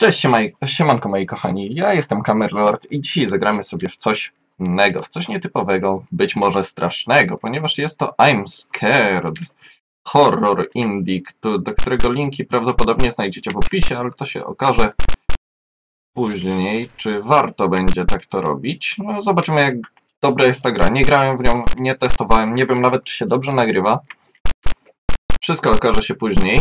Cześć, siemanko moi kochani, ja jestem Kamerlord i dzisiaj zagramy sobie w coś innego, w coś nietypowego, być może strasznego, ponieważ jest to I'm Scared, horror indie, do którego linki prawdopodobnie znajdziecie w opisie, ale to się okaże później, czy warto będzie tak to robić. No zobaczymy jak dobra jest ta gra, nie grałem w nią, nie testowałem, nie wiem nawet czy się dobrze nagrywa. Wszystko okaże się później.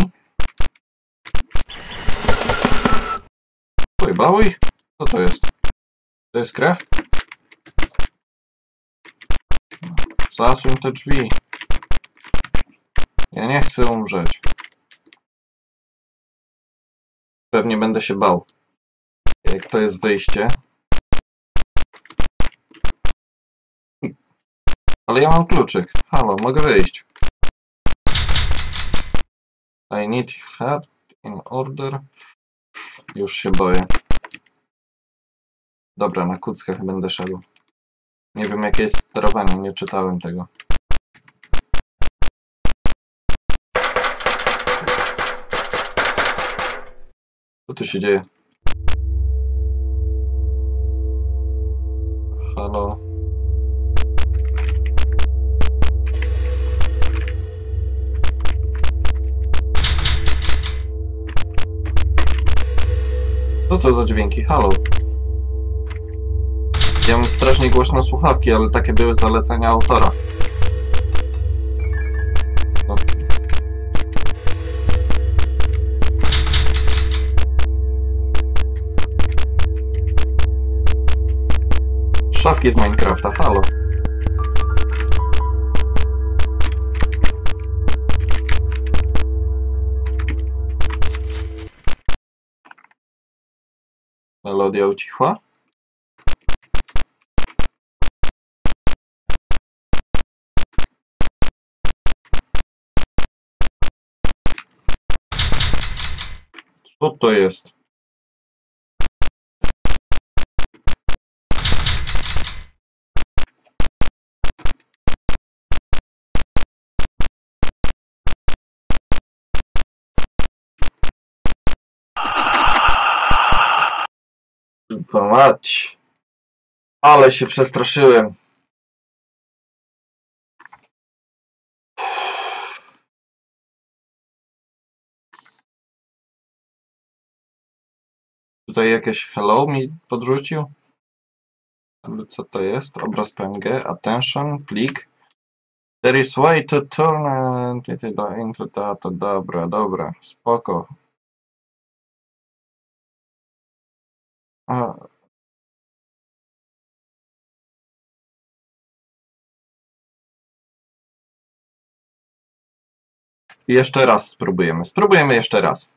Pojebało ich? Co to jest? To jest krew? Zasuń te drzwi. Ja nie chcę umrzeć. Pewnie będę się bał. Jak to jest wyjście? Ale ja mam kluczyk. Halo, mogę wyjść. I need help in order. Już się boję. Dobra, na kuckach będę szedł. Nie wiem jakie jest sterowanie, nie czytałem tego. Co tu się dzieje? Halo? Co to za dźwięki? Halo? Ja mam strasznie głośno słuchawki, ale takie były zalecenia autora. No. Szafki z Minecrafta, halo. Melodia ucichła? Co to jest? To mać. Ale się przestraszyłem. Tutaj jakieś hello mi podrzucił. Ale co to jest? Obraz PNG, attention, plik. There is way to turn it into data. Dobra, dobra, spoko. A. Jeszcze raz spróbujemy. Spróbujemy jeszcze raz.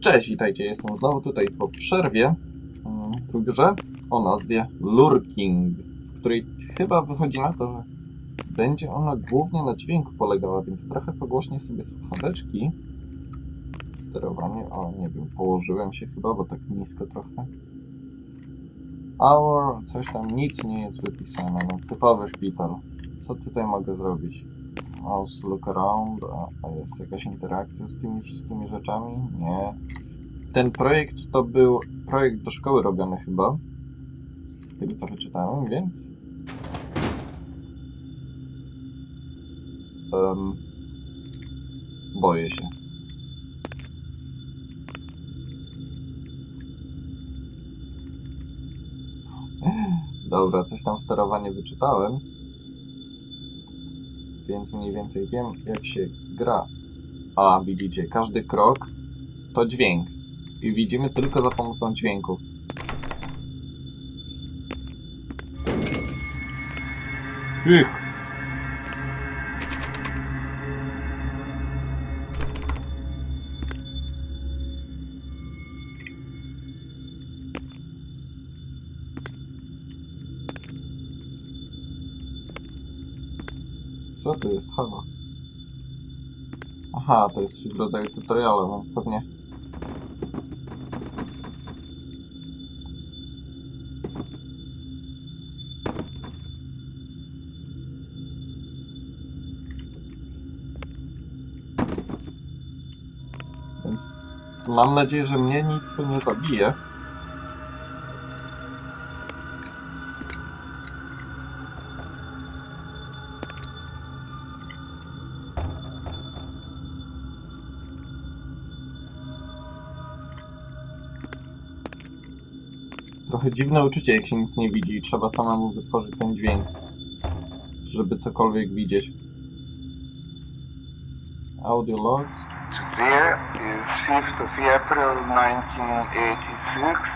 Cześć, witajcie. Jestem znowu tutaj po przerwie mm, w grze o nazwie Lurking, w której chyba wychodzi na to, że będzie ona głównie na dźwięku polegała, więc trochę pogłośnię sobie słuchaweczki. Sterowanie, o nie wiem, położyłem się chyba, bo tak nisko trochę. Hour, coś tam, nic nie jest wypisane, no typowy szpital. Co tutaj mogę zrobić? Mouse look around, a, jest jakaś interakcja z tymi wszystkimi rzeczami? Nie. Ten projekt to był projekt do szkoły robiony chyba, z tego co wyczytałem, więc... Um, boję się. Dobra, coś tam sterowanie wyczytałem. Więc mniej więcej wiem, jak się gra. A, widzicie, każdy krok to dźwięk. I widzimy tylko za pomocą dźwięku. Fych. To jest? Halo. Aha, to jest coś w rodzaju tutoriala, więc pewnie... Mam nadzieję, że mnie nic tu nie zabije. Dziwne uczucie, jak się nic nie widzi i trzeba samemu wytworzyć ten dźwięk, żeby cokolwiek widzieć. Audio logs. Today is 5th of April 1986.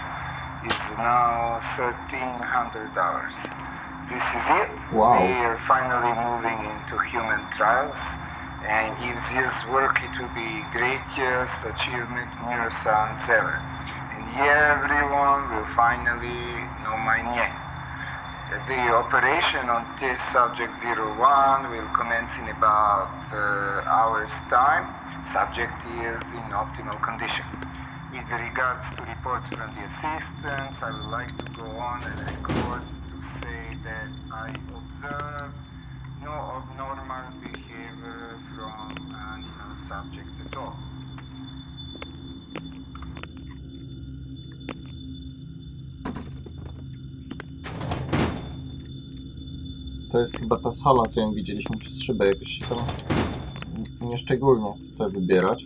It's now 1300 hours. This is it. Wow. We are finally moving into human trials. And if this work, it will be greatest achievement neuroscience ever. Everyone will finally know my name. The operation on test subject 01 will commence in about uh, hour's time. Subject is in optimal condition. With regards to reports from the assistants, I would like to go on and record to say that I observe no abnormal behavior from animal subjects at all. To jest chyba ta sala, co ją widzieliśmy przez szybę. Jakoś się tam nieszczególnie chcę wybierać.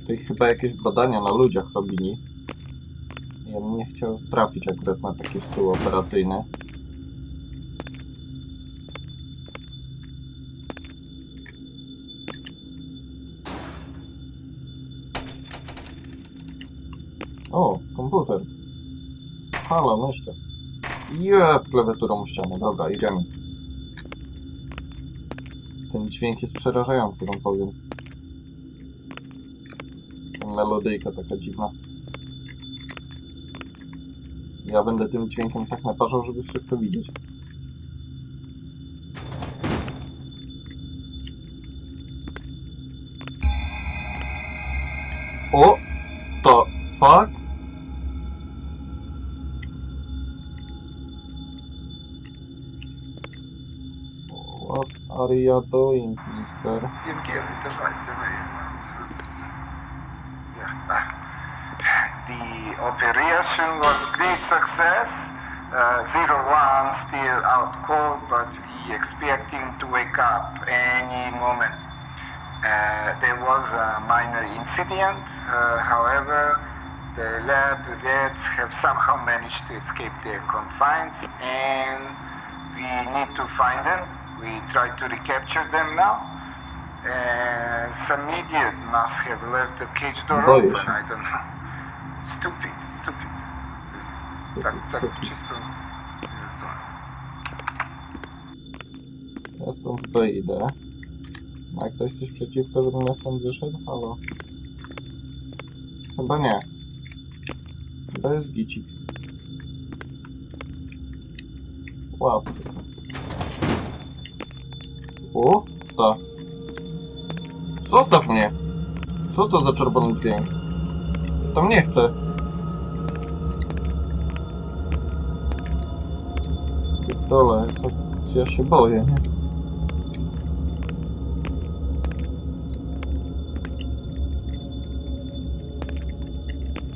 Tutaj chyba jakieś badania na ludziach robili. Ja bym nie chciał trafić akurat na taki stół operacyjny. Halo, myszka. Jeb, klawiaturą ścianę. Dobra, idziemy. Ten dźwięk jest przerażający, wam powiem. Melodyjka taka dziwna. Ja będę tym dźwiękiem tak naparzał, żeby wszystko widzieć. O! The fuck? ja doing, mister. The operation was a great success. Uh, zero one still out cold, but we expecting to wake up any moment. Uh, there was a minor incident, uh, however, the lab rats have somehow managed to escape their confines and we need to find them We try to recapture them now. Uh, some idiot must have left the cage door Boję open. się. I don't know. Stupid, stupid. Tak, Stupid, tak stupid. czysto. Ja stąd wyjdę. A ktoś coś przeciwko, żebym ja stąd wyszedł? Halo? Chyba nie. Chyba jest gicik. Łapcy. O, ta. Zostaw mnie! Co to za czerwony dźwięk? Ja tam nie chcę. Dole, ja się boję, nie?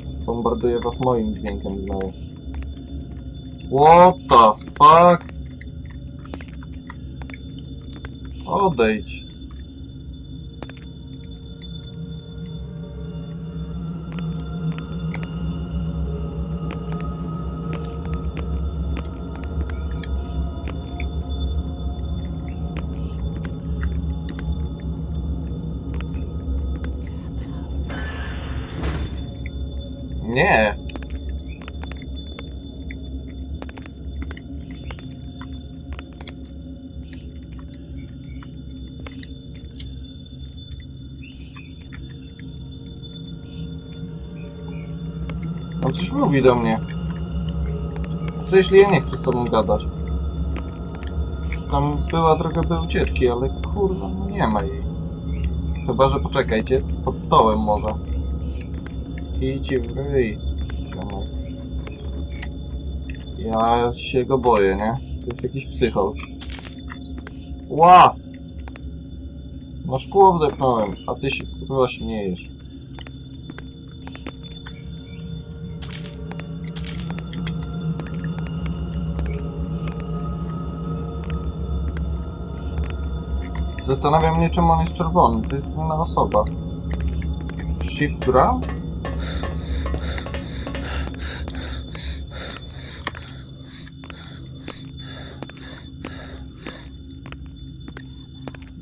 Zbombarduję was moim dźwiękiem znowu. What the fuck? Odejdź. Nie. Mówi do mnie. Co jeśli ja nie chcę z tobą gadać? Tam była droga by ucieczki, ale kurwa, no nie ma jej. Chyba, że poczekajcie, pod stołem może. Idź w ziomek. Ja się go boję, nie? To jest jakiś psychol. Ła! No szkło wdepnąłem, a ty się kurwa śmiejesz. Zastanawiam mnie, czemu on jest czerwony. To jest inna osoba. Shift ground?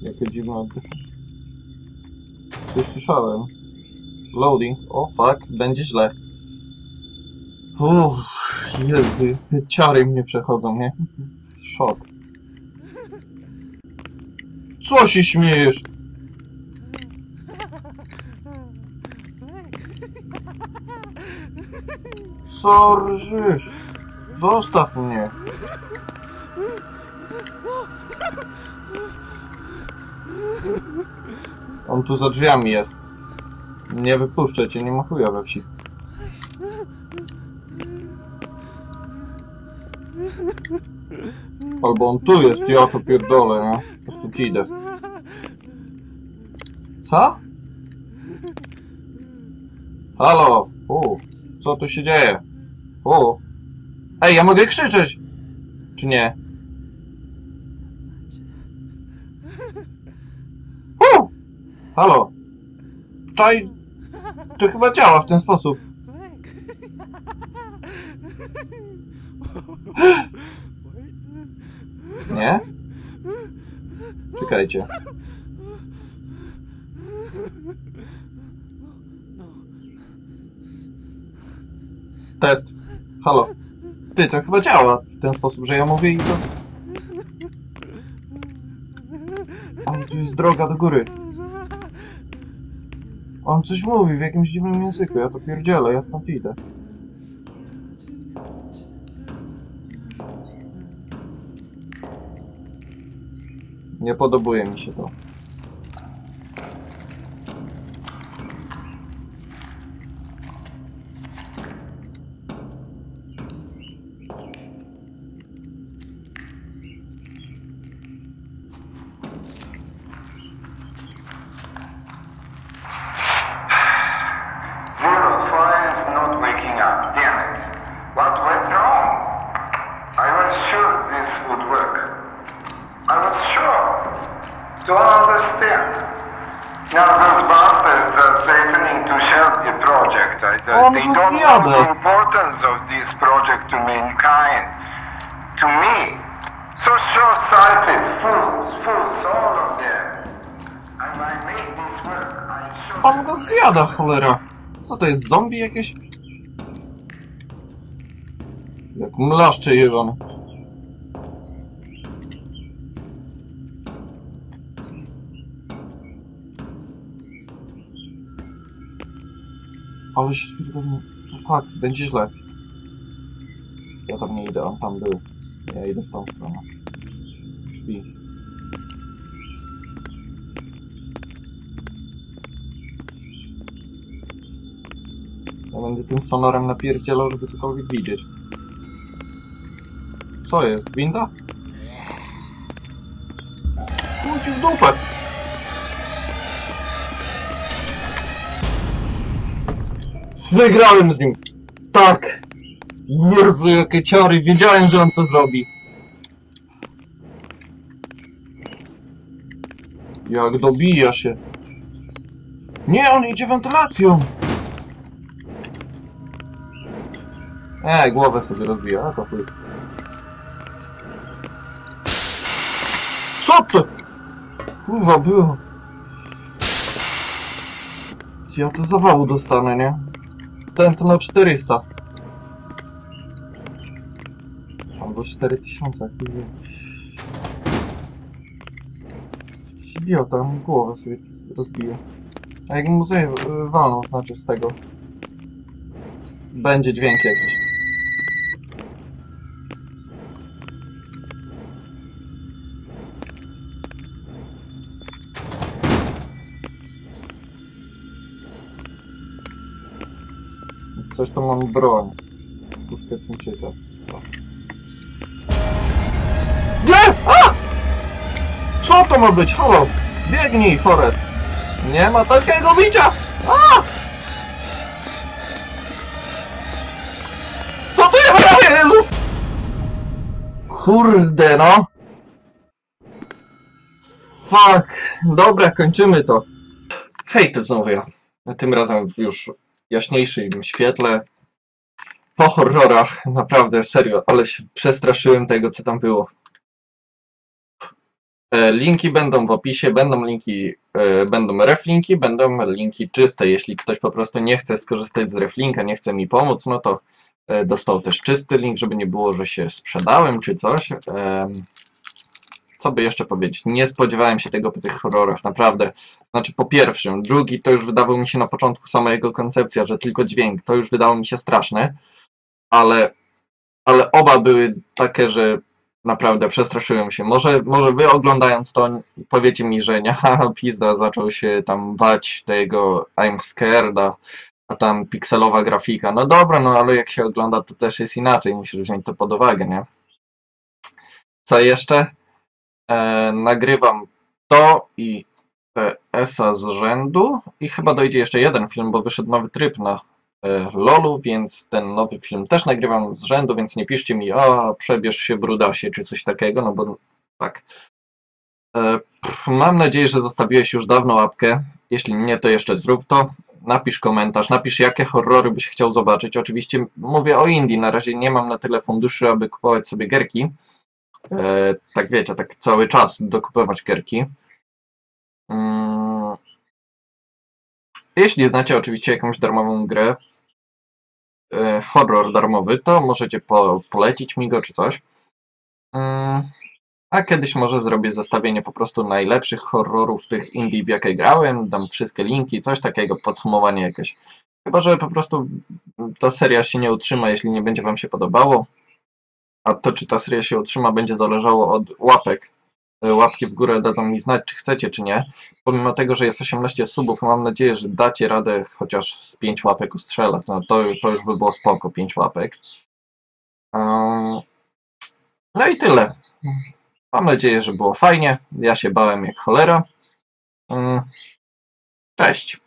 Jakie dziwne. Coś słyszałem. Loading. O fuck, będzie źle. Uff, Jezu, ciary mnie przechodzą, nie? Szok. Co się śmiejesz? Co rżysz? Zostaw mnie. On tu za drzwiami jest. Nie wypuszczę cię, nie ma chuja we wsi. Albo on tu jest, ja to pierdolę, nie? Po prostu idę. Co? Halo? U, co tu się dzieje? U. Ej, ja mogę krzyczeć! Czy nie? U! Halo? Czaj... To chyba działa w ten sposób. Nie? Czekajcie. Test. Halo. Ty, to chyba działa w ten sposób, że ja mówię i to... Ale tu jest droga do góry. On coś mówi w jakimś dziwnym języku, ja to pierdzielę, ja stąd idę. Nie podobuje mi się to. Zero Four is not waking up. Damn it. What went wrong? I was sure this would work. I was sure. Don't understand. Now those bastards are threatening to shelve the project. I, uh, On they don't know the importance of this project to mankind. To me. So short-sighted. Fools. Fools, all of them. And I made this work. I On go zjada, cholera. Co to jest, zombie jakieś? Jak mlaszcze jebane. Ale się spierdolę. Fuck, będzie źle. Ja tam nie idę, on tam był. Ja idę w tą stronę. Drzwi. Ja będę tym sonorem napierdzielał, żeby cokolwiek widzieć. Co jest? Winda? Pójdź w dupę! Wygrałem z nim! Tak! Jezu, jakie ciory! Wiedziałem, że on to zrobi! Jak dobija się! Nie, on idzie wentylacją! E, głowę sobie rozbija, a to chuj. Co to? Kurwa, było. Ja to zawału dostanę, nie? Tętno 400. Albo 4000, jak nie wiem. Jakiś idiota, mi głowę sobie rozbije. A jak mu zje- walną, znaczy z tego. Będzie dźwięk jakiś. Coś to mam broń. Puszkę tuńczyka. Nie! A! Co to ma być? Halo! Biegnij, Forest! Nie ma takiego bicia! A! Co tu robię, Jezus? Kurde, no. Fuck. Dobra, kończymy to. Hej, to znowu ja. Tym razem już jaśniejszym świetle. Po horrorach, naprawdę, serio, ale się przestraszyłem tego, co tam było. E, Linki będą w opisie, będą linki, e, będą reflinki, będą linki czyste. Jeśli ktoś po prostu nie chce skorzystać z reflinka, nie chce mi pomóc, no to e, dostał też czysty link, żeby nie było, że się sprzedałem czy coś. Co by jeszcze powiedzieć? Nie spodziewałem się tego po tych horrorach, naprawdę. Znaczy po pierwszym, drugi to już wydawał mi się na początku sama jego koncepcja, że tylko dźwięk, to już wydało mi się straszne, ale, ale oba były takie, że naprawdę przestraszyłem się. Może, może wy oglądając to powiecie mi, że nie, pizda, zaczął się tam bać tego I'm scared, a, a tam pikselowa grafika. No dobra, no ale jak się ogląda, to też jest inaczej, musisz wziąć to pod uwagę, nie? Co jeszcze? E, nagrywam to i TS-a z rzędu i chyba dojdzie jeszcze jeden film, bo wyszedł nowy tryb na e, LOLu, więc ten nowy film też nagrywam z rzędu, więc nie piszcie mi, a przebierz się brudasie, czy coś takiego, no bo tak. E, pff, mam nadzieję, że zostawiłeś już dawno łapkę. Jeśli nie, to jeszcze zrób to. Napisz komentarz, napisz jakie horrory byś chciał zobaczyć. Oczywiście mówię o Indii, na razie nie mam na tyle funduszy, aby kupować sobie gierki. E, tak wiecie, tak cały czas dokupować gierki. Mm. Jeśli znacie oczywiście jakąś darmową grę, e, horror darmowy, to możecie po, polecić mi go czy coś. Mm, A kiedyś może zrobię zestawienie po prostu najlepszych horrorów tych indie, w jakie grałem, dam wszystkie linki, coś takiego, podsumowanie jakieś. Chyba, że po prostu ta seria się nie utrzyma, jeśli nie będzie Wam się podobało. A to, czy ta seria się utrzyma, będzie zależało od łapek. E, Łapki w górę dadzą mi znać, czy chcecie, czy nie. Pomimo tego, że jest 18 subów, mam nadzieję, że dacie radę chociaż z 5 łapek ustrzelać. No to, to już by było spoko, 5 łapek. Ehm, No i tyle. Mam nadzieję, że było fajnie. Ja się bałem jak cholera. Mm, Cześć.